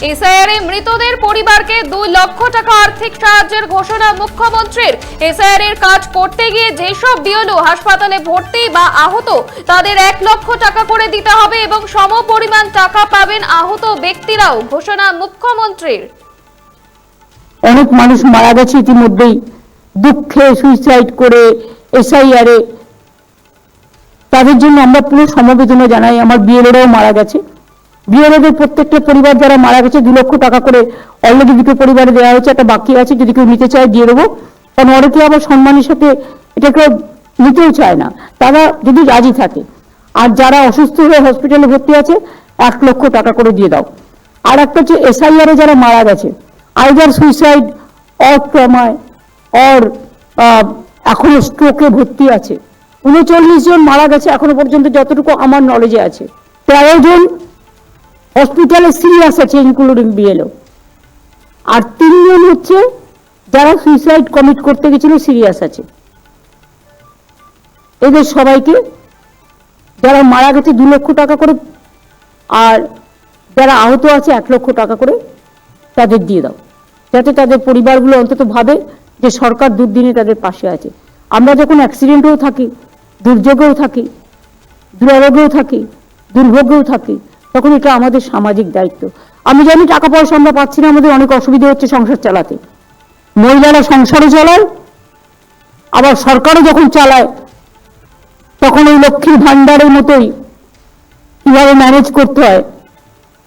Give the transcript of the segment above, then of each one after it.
এসআইআরে মৃতদের পরিবারকে দুই লক্ষ টাকা আর্থিক সাহায্যের ঘোষণা মুখ্যমন্ত্রীর। এসআইআর এর কাজ করতে গিয়ে যেসব বিওলো হাসপাতালে ভর্তি বা আহত, তাদের এক লক্ষ টাকা করে দিতে হবে এবং সম পরিমাণ টাকা পাবেন আহত ব্যক্তিরাও, ঘোষণা মুখ্যমন্ত্রীর। অনেক মানুষ মারা গেছে ইতিমধ্যেই। দুঃখে সুইসাইড করে এসআইআরে। তাদের জন্য আমরা পুরো সমবেদনা জানাই, আমার বিএলওরাও মারা গেছে। বিএলওদের প্রত্যেকটা পরিবার যারা মারা গেছে, দু লক্ষ টাকা করে অলরেডি দুটো পরিবারে দেওয়া হয়েছে, একটা বাকি আছে, যদি কেউ নিতে চায় দিয়ে দেবো। কারণ অনেকে আবার সম্মানের সাথে এটাকে নিতেও চায় না। তারা যদি রাজি থাকে, আর যারা অসুস্থ হয়ে হসপিটালে ভর্তি আছে, এক লক্ষ টাকা করে দিয়ে দাও। আর একটা হচ্ছে এসআইআরে যারা মারা গেছে আইদার সুইসাইড অর ট্রমায় অর এখনও স্ট্রোকে ভর্তি আছে। উনচল্লিশ জন মারা গেছে এখনও পর্যন্ত যতটুকু আমার নলেজে আছে। তেরো জন হসপিটালে সিরিয়াস আছে ইনক্লুডিং বিএলও আর তিনজন হচ্ছে যারা সুইসাইড কমিট করতে গেছিল সিরিয়াস আছে। এদের সবাইকে যারা মারা গেছে দু লক্ষ টাকা করে আর যারা আহত আছে এক লক্ষ টাকা করে তাদের দিয়ে দাও। যাতে তাদের পরিবারগুলো অন্তত ভাবে যে সরকার দুর্দিনে তাদের পাশে আছে। আমরা যখন অ্যাক্সিডেন্টেও থাকি, দুর্যোগেও থাকি দুরারোগেও থাকি, দুর্ভোগেও থাকি তখন এটা আমাদের সামাজিক দায়িত্ব। আমি জানি টাকা পয়সা আমরা পাচ্ছি না, আমাদের অনেক অসুবিধা হচ্ছে সংসার চালাতে। মহিলারা সংসারও চালায়, আবার সরকারও যখন চালায়, তখন ওই লক্ষ্মীর ভাণ্ডারের মতোই কীভাবে ম্যানেজ করতে হয়,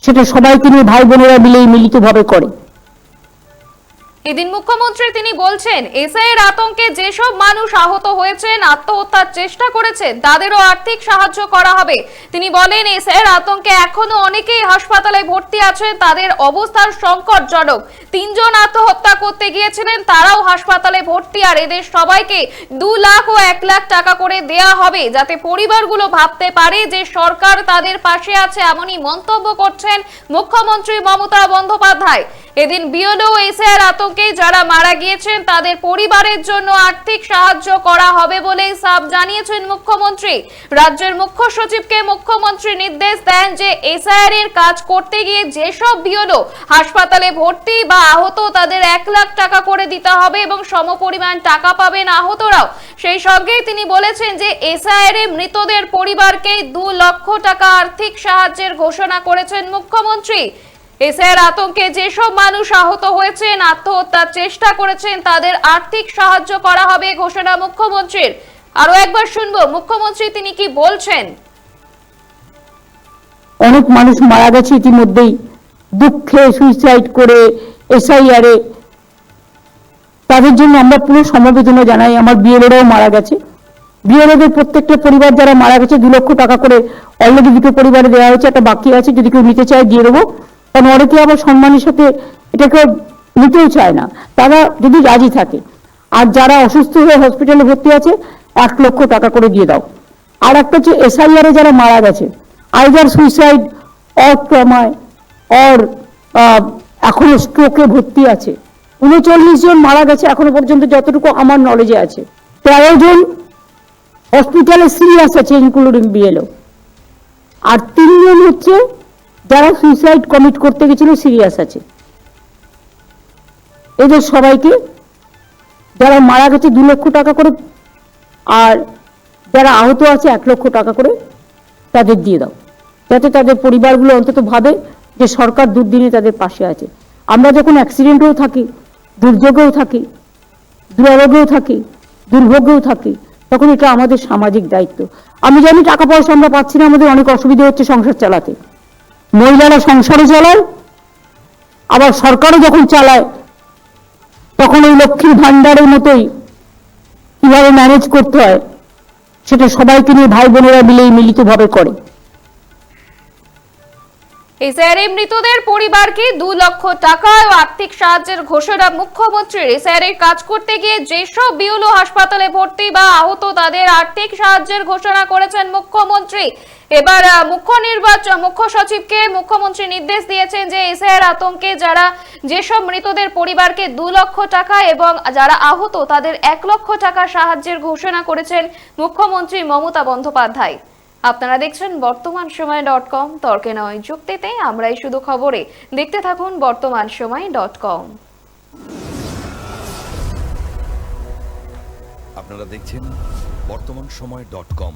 সেটা সবাইকে নিয়ে ভাই বোনেরা মিলেই মিলিতভাবে করে। এদিন মুখ্যমন্ত্রী তিনি বলছেন, এসআইয়ের আতঙ্কে যেসব মানুষ আহত হয়েছেন, আত্মহত্যার চেষ্টা করেছেন, তাদেরও আর্থিক সাহায্য করা হবে। তিনি বলেন, এসআইয়ের আতঙ্কে এখনও অনেকেই হাসপাতালে ভর্তি আছেন, তাদের অবস্থার সংকটজনক। তিনজন আত্মহত্যা করতে গিয়েছিলেন, তারাও হাসপাতালে ভর্তি, আর এদের সবাইকে দু লাখ ও এক লাখ টাকা করে দেয়া হবে, যাতে পরিবারগুলো ভাবতে পারে যে সরকার তাদের পাশে আছে এমনই মন্তব্য করছেন মুখ্যমন্ত্রী মমতা বন্দ্যোপাধ্যায়। এদিন বিওলো এসআর আতঙ্কে যারা মারা গিয়েছেন, তাদের পরিবারের জন্য আর্থিক সাহায্য করা হবে বলে সাব জানিয়েছেন মুখ্যমন্ত্রী। রাজ্যের মুখ্য সচিবকে মুখ্যমন্ত্রী নির্দেশ দেন যে এসআইআর এর কাজ করতে গিয়ে যেসব বিওলো হাসপাতালে ভর্তি বা আহত, তাদের এক লাখ টাকা করে দিতে হবে এবং সমপরিমাণ টাকা পাবেন আহতরাও। সেই সঙ্গে তিনি বলেছেন যে এসআইআর এ মৃতদের পরিবারকে দু লক্ষ টাকা আর্থিক সাহায্যের ঘোষণা করেছেন মুখ্যমন্ত্রী। এসআইআর আতঙ্কে যেসব মানুষ আহত হয়েছেন, আত্মহত্যার চেষ্টা করেছেন, তাদের আর্থিক সাহায্য করা হবে ঘোষণা মুখ্যমন্ত্রীর। আরও একবার শুনব, মুখ্যমন্ত্রী তিনি কি বলছেন? অনেক মানুষ মারা গেছে ইতিমধ্যেই। দুঃখে সুইসাইড করে এসআইআরে তাদের জন্য আমরা পুরো সমবেদনা জানাই, আমার বিএলওরাও মারা গেছে। বিএলওদের প্রত্যেকটা পরিবার যারা মারা গেছে, দু লক্ষ টাকা করে অলরেডি দুটো পরিবারে দেওয়া হয়েছে, একটা বাকি আছে, যদি কেউ নিতে চায় দিয়ে দেবো। কারণ অনেকে আবার সম্মানের সাথে এটাকে নিতেও চায় না। তারা যদি রাজি থাকে, আর যারা অসুস্থ হয়ে হসপিটালে ভর্তি আছে, এক লক্ষ টাকা করে দিয়ে দাও। আর একটা হচ্ছে এসআইআরে যারা মারা গেছে আইদার সুইসাইড অর ট্রমায় অর এখনও স্ট্রোকে ভর্তি আছে। উনচল্লিশ জন মারা গেছে এখনও পর্যন্ত যতটুকু আমার নলেজে আছে। তেরো জন হসপিটালে সিরিয়াস আছে ইনক্লুডিং বিএলও আর তিনজন হচ্ছে যারা সুইসাইড কমিট করতে গেছিল সিরিয়াস আছে। এদের সবাইকে যারা মারা গেছে দু লক্ষ টাকা করে আর যারা আহত আছে এক লক্ষ টাকা করে তাদের দিয়ে দাও। যাতে তাদের পরিবারগুলো অন্তত ভাবে যে সরকার দুর্দিনে তাদের পাশে আছে। আমরা যখন অ্যাক্সিডেন্টেও থাকি, দুর্যোগেও থাকি দুরারোগেও থাকি, দুর্ভোগেও থাকি, তখন এটা আমাদের সামাজিক দায়িত্ব। আমি জানি টাকা পয়সা আমরা পাচ্ছি না, আমাদের অনেক অসুবিধা হচ্ছে সংসার চালাতে। মহিলারা সংসারও চালায়, আবার সরকারও যখন চালায়, তখন ওই লক্ষ্মীর ভাণ্ডারের মতোই কীভাবে ম্যানেজ করতে হয়, সেটা সবাইকে নিয়ে ভাই বোনেরা মিলেই মিলিতভাবে করে। এসআইআর মৃতদের পরিবারকে দু লক্ষ টাকা ও আর্থিক সাহায্যের ঘোষণা মুখ্যমন্ত্রীর। কাজ করতে গিয়ে যেসব বিউলো হাসপাতালে ভর্তি বা আহত তাদের আর্থিক সাহায্যের ঘোষণা করেছেন মুখ্যমন্ত্রী। এবার মুখ্য নির্বাচন, মুখ্য সচিবকে মুখ্যমন্ত্রী নির্দেশ দিয়েছেন যে এসআইআর আতঙ্কে যারা যেসব মৃতদের পরিবারকে দু লক্ষ টাকা এবং যারা আহত তাদের এক লক্ষ টাকা সাহায্যের ঘোষণা করেছেন মুখ্যমন্ত্রী মমতা বন্দ্যোপাধ্যায়। আপনারা দেখছেন বর্তমান সময় ডট কম, তর্কে নয় যুক্তিতে, আমরাই শুধু খবরে। দেখতে থাকুন বর্তমান সময় ডট কম। আপনারা দেখছেন বর্তমান সময় dot com.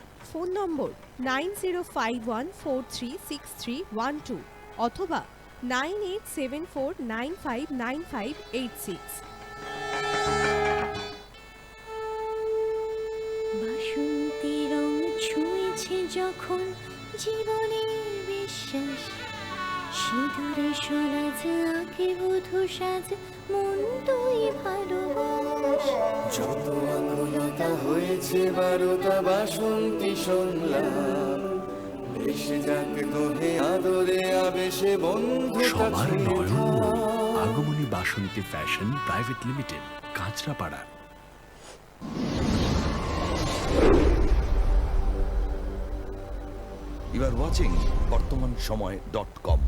Phone number nine zero five one four six three one two অথবা nine eight seven four six. যখন জীবনের বিশ্বাস। সিঁদুরে সরাজ আঁকে বধু সাজ, মন তুই ভালোবাস। যত আকুলতা হয়েছে বারোটা বাসন্তী সংলাপ এসে যাক তোহে আদরে আবেশে বন্ধু সবার Nayan Agamani Basanti fashion private limited Kanchrapara. You are watching Bartaman Samay dot com